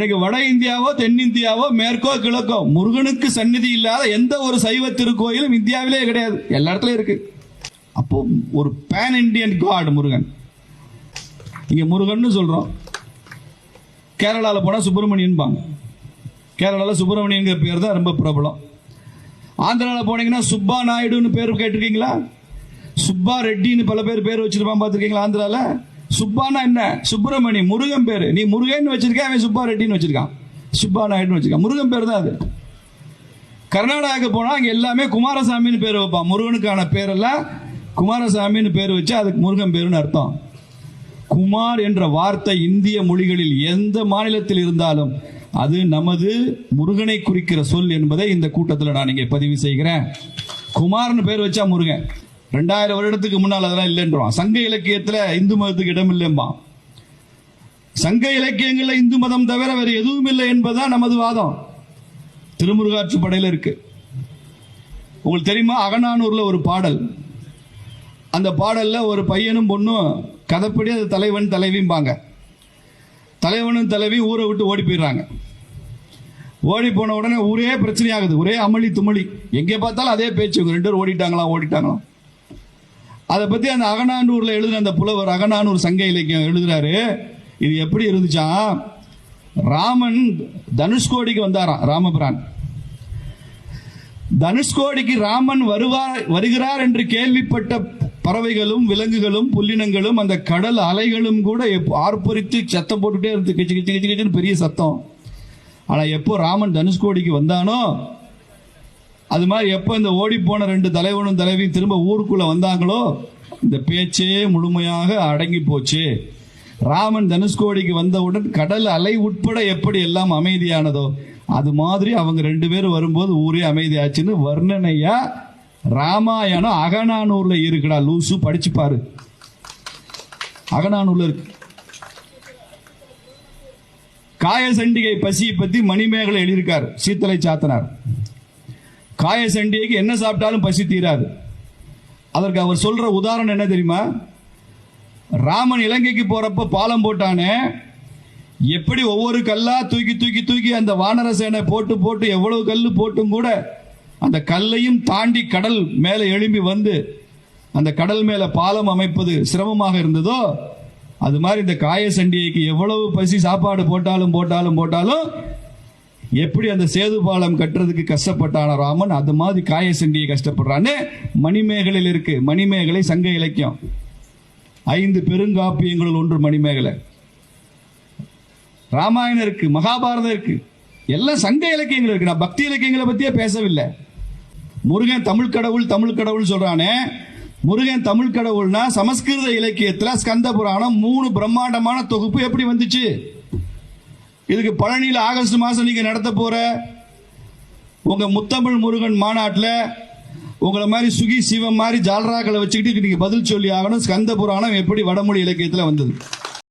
இன்னைக்கு வட இந்தியாவோ தென்னிந்தியாவோ மேற்கோ கிழக்கோ முருகனுக்கு சந்நிதி இல்லாத எந்த ஒரு சைவ திருக்கோயிலும் இந்தியாவிலே கிடையாது. எல்லா இடத்துலயும் இருக்கு. அப்போ ஒரு பேன் இண்டியன் காட் முருகன். இங்க முருகன் சொல்றோம். கேரளாவில் போனால் சுப்பிரமணியன்பாங்க. கேரளாவில் சுப்பிரமணியங்கிற பேர் தான் ரொம்ப பிரபலம். ஆந்திராவில் போனீங்கன்னா சுப்பா நாயுடுன்னு பேர் கேட்டிருக்கீங்களா? சுப்பா ரெட்டின்னு பல பேர் பேர் வச்சிருப்பான் பார்த்துருக்கீங்களா ஆந்திராவில் சுப்பானா என்ன? சுப்பிரமணி முருகன் பேர். நீ முருகன் வச்சிருக்க அவன் சுப்பா ரெட்டின்னு வச்சிருக்கான். சுப்பா நாயுடுன்னு வச்சிருக்கான். முருகன் பேர் தான் அது. கர்நாடகாவுக்கு போனால் அங்கே எல்லாமே குமாரசாமின்னு பேர் வைப்பான். முருகனுக்கான பேரெல்லாம் குமாரசாமின்னு பேர் வச்சு அதுக்கு முருகன் பேருன்னு அர்த்தம். குமார் என்ற வார்த்தை இந்திய மொழிகளில் எந்த மாநிலத்தில் இருந்தாலும் அது நமது முருகனை குறிக்கிற சொல் என்பதை இந்த கூட்டத்தில் நான் இங்கே பதிவு செய்கிறேன். குமார்னு பேர் வச்சா முருகன். ரெண்டாயிரம் வருடத்துக்கு முன்னால் அதெல்லாம் இல்லைன்றான் சங்க இலக்கியத்தில் இந்து மதத்துக்கு இடம் இல்லைம்பான் சங்க இலக்கியங்கள்ல இந்து மதம் தவிர வேறு எதுவும் இல்லை என்பதுதான் நமது வாதம். திருமுருகாற்று படையில இருக்கு. உங்களுக்கு தெரியுமா? அகநானூர்ல ஒரு பாடல். அந்த பாடல்ல ஒரு பையனும் பொண்ணும் கதைப்படி அது தலைவன் தலைவிம்பாங்க. தலைவனும் தலைவி ஊரை விட்டு ஓடி போயிடுறாங்க. ஓடி போன உடனே ஊரே பிரச்சனையாகுது. ஒரே அமளி துமளி. எங்கே பார்த்தாலும் அதே பேச்சு. இவங்க ரெண்டு பேரும் ஓடிட்டாங்களாம் ஓடிட்டாங்களாம் அதை பத்தி அந்த அகநானூர்ல எழுதின அந்த புலவர் அகநானூர் சங்க இலக்கியம் எழுதுறாரு. இது எப்படி இருந்துச்சாம் ராமன் தனுஷ்கோடிக்கு வந்தாராம் ராமபிரான். தனுஷ்கோடிக்கு ராமன் வருவார் வருகிறார் என்று கேள்விப்பட்ட பறவைகளும் விலங்குகளும் புல்லினங்களும் அந்த கடல் அலைகளும் கூட எப்போ ஆர்ப்பரித்து சத்தம் போட்டுட்டே இருந்து கிச்சு கிச்சு கிச்சு கிச்சுன்னு பெரிய சத்தம். ஆனால் எப்போ ராமன் தனுஷ்கோடிக்கு வந்தானோ அது மாதிரி எப்போ இந்த ஓடி போன ரெண்டு தலைவனும் தலைவியும் திரும்ப ஊருக்குள்ளே வந்தாங்களோ இந்த பேச்சே முழுமையாக அடங்கி போச்சு. ராமன் தனுஷ்கோடிக்கு வந்தவுடன் கடல் அலை உட்பட எப்படி எல்லாம் அமைதியானதோ அது மாதிரி அவங்க ரெண்டு பேரும் வரும்போது ஊரே அமைதியாச்சுன்னு வர்ணனையா ராமாயணம் அகநானூர்ல இருக்குடா லூசு படிச்சு பாரு. அகநானூர்ல இருக்கு. காயசண்டிகை பசியை பத்தி மணிமேகலை எழுதியிருக்கார் சீத்தலை சாத்தனார். காய சண்டிகைக்கு என்ன சாப்பிட்டாலும் பசி தீராது. அதற்கு அவர் சொல்ற உதாரணம் என்ன தெரியுமா? ராமன் இலங்கைக்கு போறப்ப பாலம் போட்டானே எப்படி ஒவ்வொரு கல்லா தூக்கி தூக்கி தூக்கி அந்த வானர சேனை போட்டு போட்டு எவ்வளவு கல் போட்டும் கூட அந்த கல்லையும் தாண்டி கடல் மேலே எழும்பி வந்து அந்த கடல் மேல பாலம் அமைப்பது சிரமமாக இருந்ததோ அது மாதிரி இந்த காய சண்டிகைக்கு எவ்வளவு பசி சாப்பாடு போட்டாலும் போட்டாலும் போட்டாலும் எப்படி அந்த சேது பாலம் கட்டுறதுக்கு கஷ்டப்பட்டான ராமன் அது மாதிரி காயசண்டியை கஷ்டப்படுறான்னு மணிமேகலையில் இருக்கு. மணிமேகலை சங்க இலக்கியம். ஐந்து பெருங்காப்பியங்களுள் ஒன்று மணிமேகலை. ராமாயணம் இருக்கு மகாபாரதம் இருக்கு. எல்லாம் சங்க இலக்கியங்கள் இருக்கு. நான் பக்தி இலக்கியங்களை பத்தியே பேசவில்லை. முருகன் தமிழ் கடவுள் தமிழ் கடவுள் சொல்றானே. முருகன் தமிழ் கடவுள்னா சமஸ்கிருத இலக்கியத்துல ஸ்கந்த புராணம் மூணு பிரம்மாண்டமான தொகுப்பு எப்படி வந்துச்சு? இதுக்கு பழனியில் ஆகஸ்ட் மாதம் நீங்கள் நடத்த போகிற உங்கள் முத்தமிழ் முருகன் மாநாட்டில் உங்களை மாதிரி சுகி சிவம் மாதிரி ஜால்ராக்களை வச்சுக்கிட்டு நீங்கள் பதில் சொல்லி ஆகணும். ஸ்கந்த புராணம் எப்படி வடமொழி இலக்கியத்தில் வந்தது?